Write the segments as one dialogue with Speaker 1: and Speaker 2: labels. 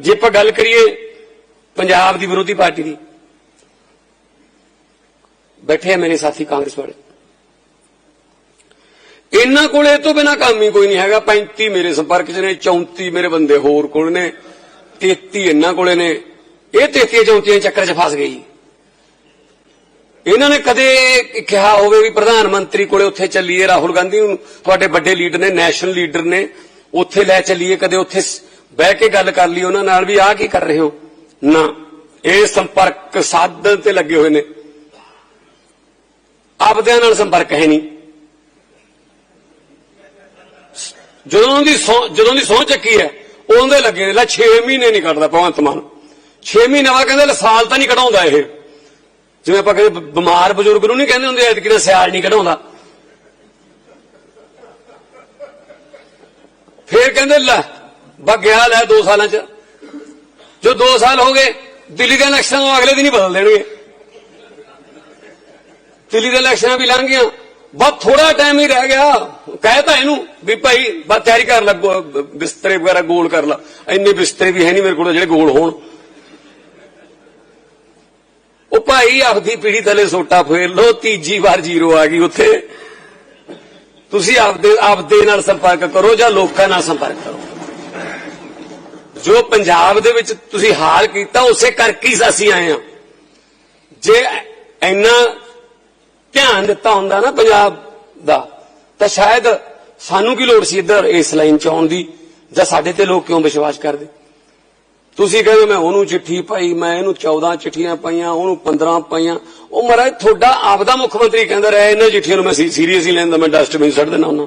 Speaker 1: ਜੇ ਆਪਾਂ ਗੱਲ ਕਰੀਏ ਪੰਜਾਬ ਦੀ ਵਿਰੋਧੀ ਪਾਰਟੀ ਦੀ, ਬੈਠੇ ਆ ਮੇਰੇ ਸਾਥੀ ਕਾਂਗਰਸ ਵਾਲੇ। ਇਹਨਾਂ ਕੋਲੇ ਇਹ ਤੋਂ ਬਿਨਾ ਕੰਮ ਹੀ ਕੋਈ ਨਹੀਂ ਹੈਗਾ। 35 ਮੇਰੇ ਸੰਪਰਕ 'ਚ ਨੇ 34 ਮੇਰੇ ਬੰਦੇ ਹੋਰ ਕੋਲ ਨੇ 33 ਇਹਨਾਂ ਕੋਲੇ ਨੇ। ਇਹ 33 34 ਚੱਕਰ 'ਚ ਫਸ ਗਈ। ਇਹਨਾਂ ਨੇ ਕਦੇ ਕਿਹਾ ਹੋਵੇ ਵੀ ਪ੍ਰਧਾਨ ਮੰਤਰੀ ਕੋਲੇ ਉੱਥੇ ਚੱਲੀਏ। ਰਾਹੁਲ ਗਾਂਧੀ ਤੁਹਾਡੇ ਵੱਡੇ ਲੀਡਰ ਨੇ, ਨੈਸ਼ਨਲ ਲੀਡਰ ਨੇ। ਉੱਥੇ ਲੈ ਚੱਲੀਏ, ਕਦੇ ਉੱਥੇ ਬਹਿ ਕੇ ਗੱਲ ਕਰ ਲਈ, ਉਹਨਾਂ ਨਾਲ ਵੀ ਆਹ ਕੀ ਕਰ ਰਹੇ ਹੋ? ਨਾ, ਇਹ ਸੰਪਰਕ ਸਾਧਨ ਤੇ ਲੱਗੇ ਹੋਏ ਨੇ। ਆਪਦਿਆਂ ਨਾਲ ਸੰਪਰਕ ਹੈ ਨਹੀਂ। ਜਦੋਂ ਦੀ ਸਹੁੰ- ਜਦੋਂ ਦੀ ਸਹੁੰ ਚੱਕੀ ਹੈ, ਉਹਦੇ ਲੱਗੇ ਨੇ ਲੈ 6 ਮਹੀਨੇ ਨਹੀਂ ਕੱਢਦਾ ਭਗਵੰਤ ਮਾਨ। 6 ਮਹੀਨੇ ਬਾਅਦ ਕਹਿੰਦੇ ਲੈ ਸਾਲ ਤਾਂ ਨਹੀਂ ਕਢਾਉਂਦਾ ਇਹ। ਜਿਵੇਂ ਆਪਾਂ ਕਹਿੰਦੇ ਬਿਮਾਰ ਬਜ਼ੁਰਗ ਨੂੰ ਨਹੀਂ ਕਹਿੰਦੇ ਹੁੰਦੇ, ਐਤਕੀ ਨਾ ਸਿਆਲ ਨਹੀਂ ਕਢਾਉਂਦਾ। ਫੇਰ ਕਹਿੰਦੇ ਲੈ ਗਿਆ ਲੈ 2 ਸਾਲਾਂ ਚ। ਜੋ 2 ਸਾਲ ਹੋ ਗਏ, ਦਿੱਲੀ ਦੇ ਇਲੈਕਸ਼ਨਾਂ ਨੂੰ ਅਗਲੇ ਦਿਨ ਹੀ ਬਦਲ ਦੇਣਗੇ। ਦਿੱਲੀ ਦੇ ਇਲੈਕਸ਼ਨਾਂ ਵੀ ਲੰਘ ਗਈਆਂ ਬਸ ਥੋੜਾ ਟਾਈਮ ਹੀ ਰਹਿ ਗਿਆ। ਕਹਿ ਤਾਂ ਇਹਨੂੰ ਵੀ ਭਾਈ ਬਸ ਤਿਆਰੀ ਕਰ ਲੈ ਬਿਸਤਰੇ ਵਗੈਰਾ ਗੋਲ ਕਰ ਲੈ। ਇੰਨੇ ਬਿਸਤਰੇ ਵੀ ਹੈ ਨਹੀਂ ਮੇਰੇ ਕੋਲ ਜਿਹੜੇ ਗੋਲ ਹੋਣ। ਉਹ ਭਾਈ ਆਪਦੀ ਪੀੜੀ ਥੱਲੇ ਸੋਟਾ ਫੇਰ ਲੋ ਤੀਜੀ ਵਾਰ ਜ਼ੀਰੋ ਆ ਗਈ ਉੱਥੇ। ਤੁਸੀਂ ਆਪਦੇ ਆਪਦੇ ਨਾਲ ਸੰਪਰਕ ਕਰੋ ਜਾਂ ਲੋਕਾਂ ਨਾਲ ਸੰਪਰਕ ਕਰੋ। ਜੋ ਪੰਜਾਬ ਦੇ ਵਿੱਚ ਤੁਸੀਂ ਹਾਲ ਕੀਤਾ, ਉਸੇ ਕਰਕੇ ਹੀ ਅਸੀਂ ਆਏ ਹਾਂ। ਜੇ ਇੰਨਾ ਧਿਆਨ ਦਿੱਤਾ ਹੁੰਦਾ ਨਾ ਪੰਜਾਬ ਦਾ, ਤਾਂ ਸ਼ਾਇਦ ਸਾਨੂੰ ਕੀ ਲੋੜ ਸੀ ਇੱਧਰ ਇਸ ਲਾਈਨ ਚ ਆਉਣ ਦੀ? ਜਾਂ ਸਾਡੇ ਤੇ ਲੋਕ ਕਿਉਂ ਵਿਸ਼ਵਾਸ ਕਰਦੇ? ਤੁਸੀਂ ਕਹਿੰਦੇ ਮੈਂ ਉਹਨੂੰ ਚਿੱਠੀ ਪਾਈ, ਮੈਂ ਇਹਨੂੰ 14 ਚਿੱਠੀਆਂ ਪਾਈਆਂ, ਉਹਨੂੰ 15 ਪਾਈਆਂ। ਉਹ ਮਹਾਰਾਜ, ਤੁਹਾਡਾ ਆਪਦਾ ਮੁੱਖ ਮੰਤਰੀ ਕਹਿੰਦਾ ਰਿਹਾ, ਇਹਨਾਂ ਚਿੱਠੀਆਂ ਨੂੰ ਮੈਂ ਸੀਰੀਅਸ ਹੀ ਲੈਂਦਾ ਮੈਂ ਡਸਟਬਿਨ ਸੱਟ ਦੇਣਾ ਉਹਨਾਂ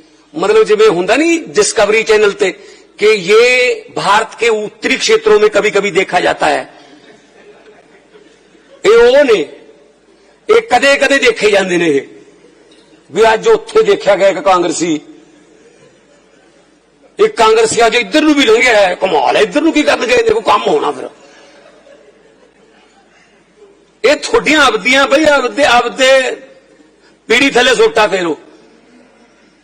Speaker 1: मतलब जिमें हों नहीं डिस्कवरी चैनल से कि ये भारत के उत्तरी क्षेत्रों में कभी कभी देखा जाता है। ने एक कदे कदे देखे जाते ने भी अज उ देखा गया एक कांग्रसी एक कांग्रसी अज इधर भी लंघे है, कमाल है, इधर की गल देखो कम होना फिर। यह थोड़िया आपदिया, भाई आपदे आपदे पीढ़ी थले सोटा फेरो।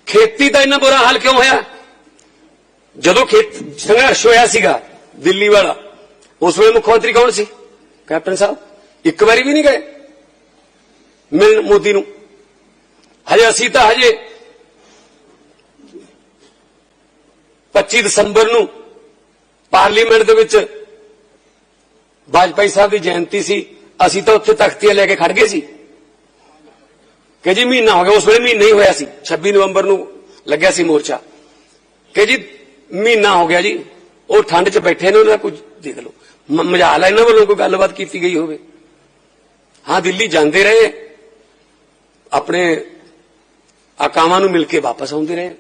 Speaker 1: ਖੇਤੀ ਦਾ ਇੰਨਾ ਬੁਰਾ ਹਾਲ ਕਿਉਂ ਹੋਇਆ? ਜਦੋਂ ਖੇਤ ਸੰਘਰਸ਼ ਹੋਇਆ ਸੀਗਾ, ਦਿੱਲੀ ਵਾਲਾ, ਉਸ ਵੇਲੇ ਮੁੱਖ ਮੰਤਰੀ ਕੌਣ ਸੀ? ਕੈਪਟਨ ਸਾਹਿਬ। ਇੱਕ ਵਾਰੀ ਵੀ ਨਹੀਂ ਗਏ। ਮਿਲਣ ਮੋਦੀ ਨੂੰ। ਹਜੇ ਅਸੀਂ ਤਾਂ ਹਜੇ 25 ਦਸੰਬਰ ਨੂੰ ਪਾਰਲੀਮੈਂਟ ਦੇ ਵਿੱਚ ਵਾਜਪਾਈ ਸਾਹਿਬ ਦੀ ਜਯੰਤੀ ਸੀ। ਅਸੀਂ ਤਾਂ ਉੱਥੇ ਤਖਤੀਆਂ ਲੈ ਕੇ ਖੜ ਗਏ ਸੀ। ਕਿ ਜੀ ਮਹੀਨਾ ਹੋ ਗਿਆ, ਉਸ ਵੇਲੇ ਮਹੀਨਾ ਹੀ ਹੋਇਆ ਸੀ। 26 ਨਵੰਬਰ ਨੂੰ ਲੱਗਿਆ ਸੀ ਮੋਰਚਾ। ਕਿ ਜੀ ਮਹੀਨਾ ਹੋ ਗਿਆ ਜੀ, ਉਹ ਠੰਡ 'ਚ ਬੈਠੇ ਨੇ, ਉਹਨਾਂ ਦਾ ਕੁਝ ਦੇਖ ਲਓ। ਮ- ਮਜਾਲ ਹੈ ਇਹਨਾਂ ਵੱਲੋਂ ਕੋਈ ਗੱਲਬਾਤ ਕੀਤੀ ਗਈ ਹੋਵੇ। ਹਾਂ, ਦਿੱਲੀ ਜਾਂਦੇ ਰਹੇ। ਆਪਣੇ ਆਕਾਵਾਂ ਨੂੰ ਮਿਲ ਕੇ ਵਾਪਸ ਆਉਂਦੇ ਰਹੇ।